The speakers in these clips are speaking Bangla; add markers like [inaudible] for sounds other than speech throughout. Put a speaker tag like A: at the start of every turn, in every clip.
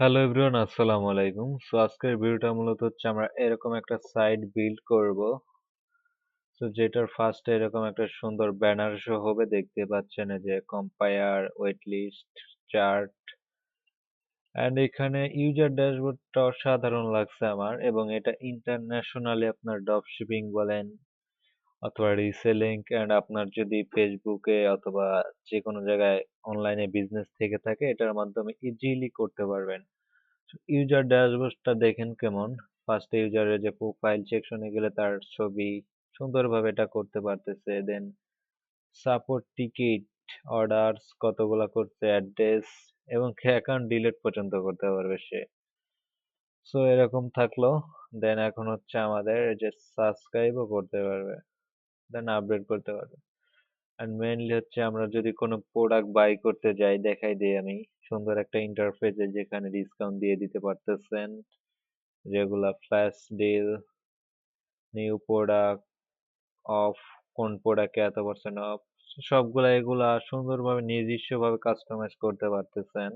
A: হ্যালো এভরিওয়ান আসসালামু আলাইকুম সো আজকের ভিডিওটা মূলত হচ্ছে আমরা এরকম একটা সাইট বিল্ড করব। সো যেটার ফার্স্টে এরকম একটা সুন্দর ব্যানার শো হবে। দেখতে পাচ্ছেন যে compare wait list chart and এখানে ইউজার ড্যাশবোর্ডটা অসাধারণ লাগছে আমার। এবং এটা ইন্টারন্যাশনালি আপনার ড্রপ শিপিং বলেন অথবা রিসেলিং অ্যান্ড আপনার যদি ফেসবুকে অথবা যে কোনো জায়গায় অনলাইনে বিজনেস থেকে থাকে, এটার মাধ্যমে ইজিলি করতে পারবেন। ইউজার ড্যাশবোর্ডটা দেখেন কেমন? ফার্স্ট ইউজারের যে প্রোফাইল সেকশনে গেলে তার ছবি সুন্দরভাবে এটা করতে পারতেছে। দেন সাপোর্ট টিকিট অর্ডারস কতগুলা করছে অ্যাড্রেস এবং অ্যাকাউন্ট ডিলিট পর্যন্ত করতে পারবে সে। সো এরকম থাকল। দেন এখন হচ্ছে আমাদের যে সাবস্ক্রাইবও করতে পারবে। দেন আপডেট করতে পারবে অ্যান্ড মেইনলি হচ্ছে আমরা যদি কোনো প্রোডাক্ট বাই করতে যাই, দেখাই দিই আমি, সুন্দর একটা ইন্টারফেসে যেখানে ডিসকাউন্ট দিয়ে দিতে পারতেছেন regular flash deal new product off কোন প্রোডাক্টে এত পার্সেন্ট অফ সবগুলা এগুলা সুন্দরভাবে নিজস্বভাবে কাস্টমাইজ করতে পারতেছেন।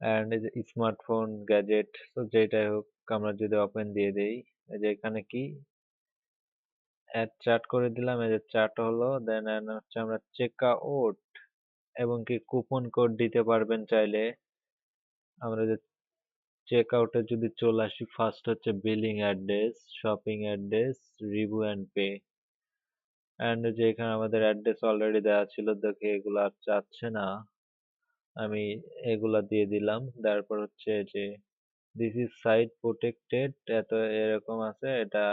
A: অ্যান্ড স্মার্টফোন গ্যাজেট তো যেটাই হোক, আমরা যদি ওপেন দিয়ে দেই যে এখানে কি? অ্যাড চার্ট করে দিলাম। এই যে চার্ট হলো দেন হচ্ছে আমরা চেক আউট এবং কি কুপন কোড দিতে পারবেন চাইলে। আমরা যে চেক আউটে যদি চলে আসি ফার্স্ট হচ্ছে billing address shopping address review and pay and যে এখানে আমাদের অ্যাড্রেস অলরেডি দেওয়া ছিল, দেখে এগুলো আর চাচ্ছে না। আমি এগুলা দিয়ে দিলাম। তারপর হচ্ছে যে দিস ইজ সাইট প্রোটেক্টেড এত এরকম আছে, এটা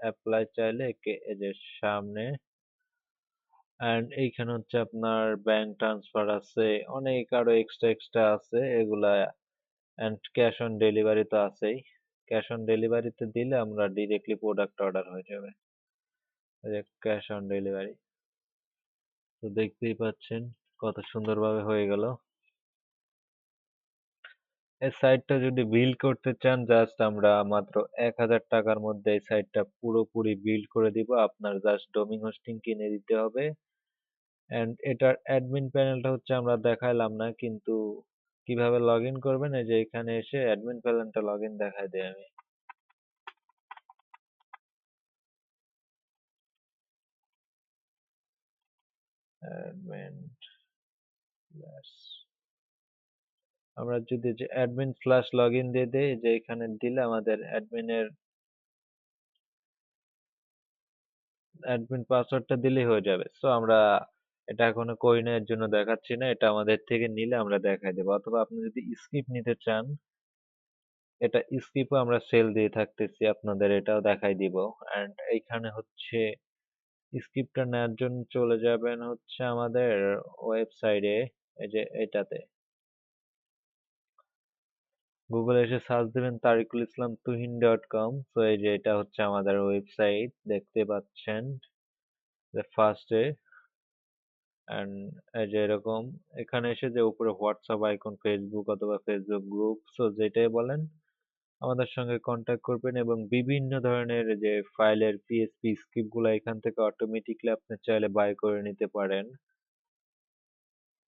A: অ্যাপ্লাই চাইলে যে সামনে অ্যান্ড এইখানে হচ্ছে আপনার ব্যাংক ট্রান্সফার আছে, অনেক আরও এক্সট্রা এক্সট্রা আছে, এগুলা অ্যান্ড ক্যাশ অন ডেলিভারি তো আছেই। ক্যাশ অন ডেলিভারিতে দিলে আমরা ডিরেক্টলি প্রোডাক্ট অর্ডার হয়ে যাবে। ক্যাশ অন ডেলিভারি তো দেখতেই পাচ্ছেন কত সুন্দরভাবে হয়ে গেল। এই সাইটটা যদি বিল্ড করতে চান জাস্ট আমরা মাত্র এক হাজার টাকার মধ্যে এই সাইটটা পুরোপুরি বিল্ড করে দিব। আপনার জাস্ট ডোমিং হোস্টিং কিনে দিতে হবে। অ্যান্ড এটার অ্যাডমিন প্যানেলটা হচ্ছে আমরা দেখাইলাম না, কিন্তু কীভাবে লগ ইন করবেন? এই যে এখানে এসে অ্যাডমিন প্যানেলটা লগ ইন দেখাই দিই আমি। অ্যাডমিন আমরা যদি যে অ্যাডমিন ফ্ল্যাশ লগ ইন দিয়ে দেই, যে এখানে দিলে আমাদের অ্যাডমিনের অ্যাডমিন পাসওয়ার্ডটা দিলেই হয়ে যাবে। সো আমরা এটা এখনও করি না, এর জন্য দেখাচ্ছি না। এটা আমাদের থেকে নিলে আমরা দেখাই দেবো। অথবা আপনি যদি স্কিপ নিতে চান, এটা স্কিপও আমরা সেল দিয়ে থাকতেছি, আপনাদের এটাও দেখাই দিব। অ্যান্ড এইখানে হচ্ছে স্কিপটা নেওয়ার জন্য চলে যাবেন হচ্ছে আমাদের ওয়েবসাইটে এই যে এটাতে। গুগলে এসে সার্চ দেবেন তারিকুল ইসলাম তুহিন ডট কম তো এই যে এটা হচ্ছে আমাদের ওয়েবসাইট দেখতে পাচ্ছেন ফার্স্টে অ্যান্ড এই যে এরকম, এখানে এসে যে উপরে হোয়াটসঅ্যাপ আইকন ফেসবুক অথবা ফেসবুক গ্রুপ সো যেটাই বলেন, আমাদের সঙ্গে কন্ট্যাক্ট করবেন এবং বিভিন্ন ধরনের যে ফাইলের পিএসপি স্ক্রিপ্টগুলো এখান থেকে অটোমেটিকলি আপনি চাইলে বাই করে নিতে পারেন।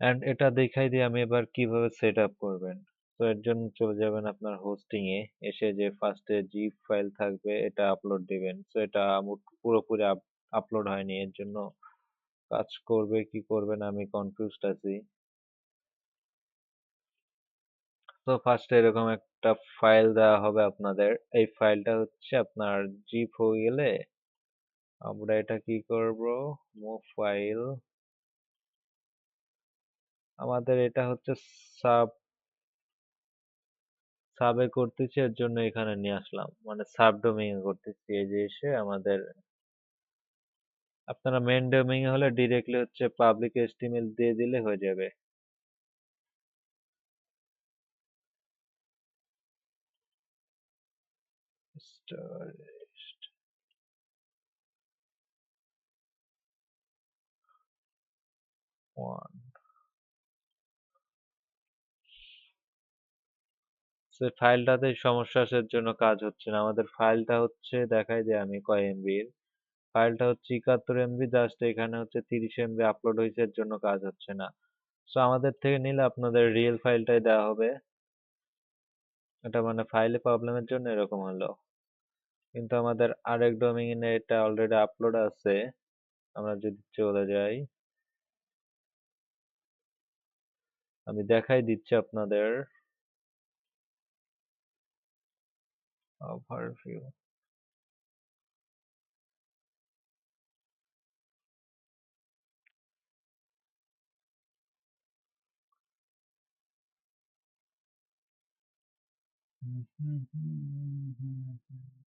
A: অ্যান্ড এটা দেখাই দিয়ে আমি এবার কীভাবে সেট আপ করবেন। তো এর জন্য চলে যাবেন আপনার হোস্টিং এ। এসে যে ফার্স্টে জিপ ফাইল থাকবে, এটা আপলোড দিবেন। তো এটা পুরোপুরি আপলোড হয়নি। এর জন্য কাজ করবে, কি করবে না আমি কনফিউজড আছি। তো ফার্স্টে এরকম একটা ফাইল দেওয়া হবে আপনাদের। এই ফাইলটা হচ্ছে আপনার জিপ হয়ে গেলে আমরা এটা কি করব? মুভ ফাইল আমাদের এটা হচ্ছে সাব সাবে করতেছি, এর জন্য এখানে নিয়ে আসলাম। মানে সাব ডোমিং করতেছি। এই যে এসে আমাদের আপনারা মেন ডোমিং হলে ডিরেক্টলি হচ্ছে পাবলিক এস্টিমেল দিয়ে দিলে হয়ে যাবে। Storage one. সে ফাইলটাতে সমস্যা আসার জন্য কাজ হচ্ছে না। আমাদের ফাইলটা হচ্ছে, দেখাই দিই আমি কয় এমবির ফাইলটা হচ্ছে একাত্তর এমবি জাস্ট এখানে হচ্ছে তিরিশ এমবি আপলোড হয়েছে, এর জন্য কাজ হচ্ছে না। সো আমাদের থেকে নিলে আপনাদের রিয়েল ফাইলটাই দেওয়া হবে। এটা মানে ফাইলে প্রবলেমের জন্য এরকম হলো। কিন্তু আমাদের আরেক ডোমেইনে এটা অলরেডি আপলোড আছে। আমরা যদি চলে যাই। আমি দেখাই দিচ্ছি আপনাদের। ওভারভিউ [laughs]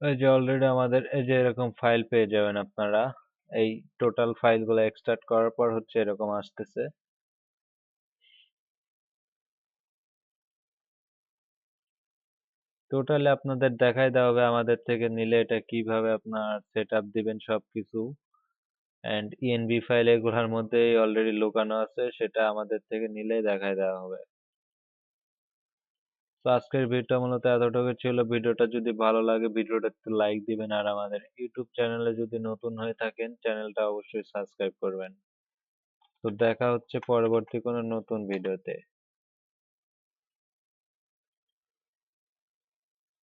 A: এই যে অলরেডি আমাদের, এই যে এরকম ফাইল পেয়ে যাবেন আপনারা, এই টোটাল ফাইলগুলো এক্সট্রাক্ট করার পর হচ্ছে এরকম আসতেছে। টোটালি আপনাদের দেখাই দেওয়া হবে আমাদের থেকে নিলে এটা কীভাবে আপনার সেট আপ দিবেন সবকিছু। অ্যান্ড ইএনবি ফাইল এগুলোর মধ্যে অলরেডি লুকানো আছে, সেটা আমাদের থেকে নিলেই দেখাই দেওয়া হবে। তো আজকের ভিডিওটা মূলত এতটুকু ছিল। ভিডিওটা যদি ভালো লাগে ভিডিওটা একটু লাইক দিবেন। আর আমাদের ইউটিউব চ্যানেলে যদি নতুন হয়ে থাকেন চ্যানেলটা অবশ্যই সাবস্ক্রাইব করবেন। তো দেখা হচ্ছে পরবর্তী কোনো নতুন ভিডিওতে।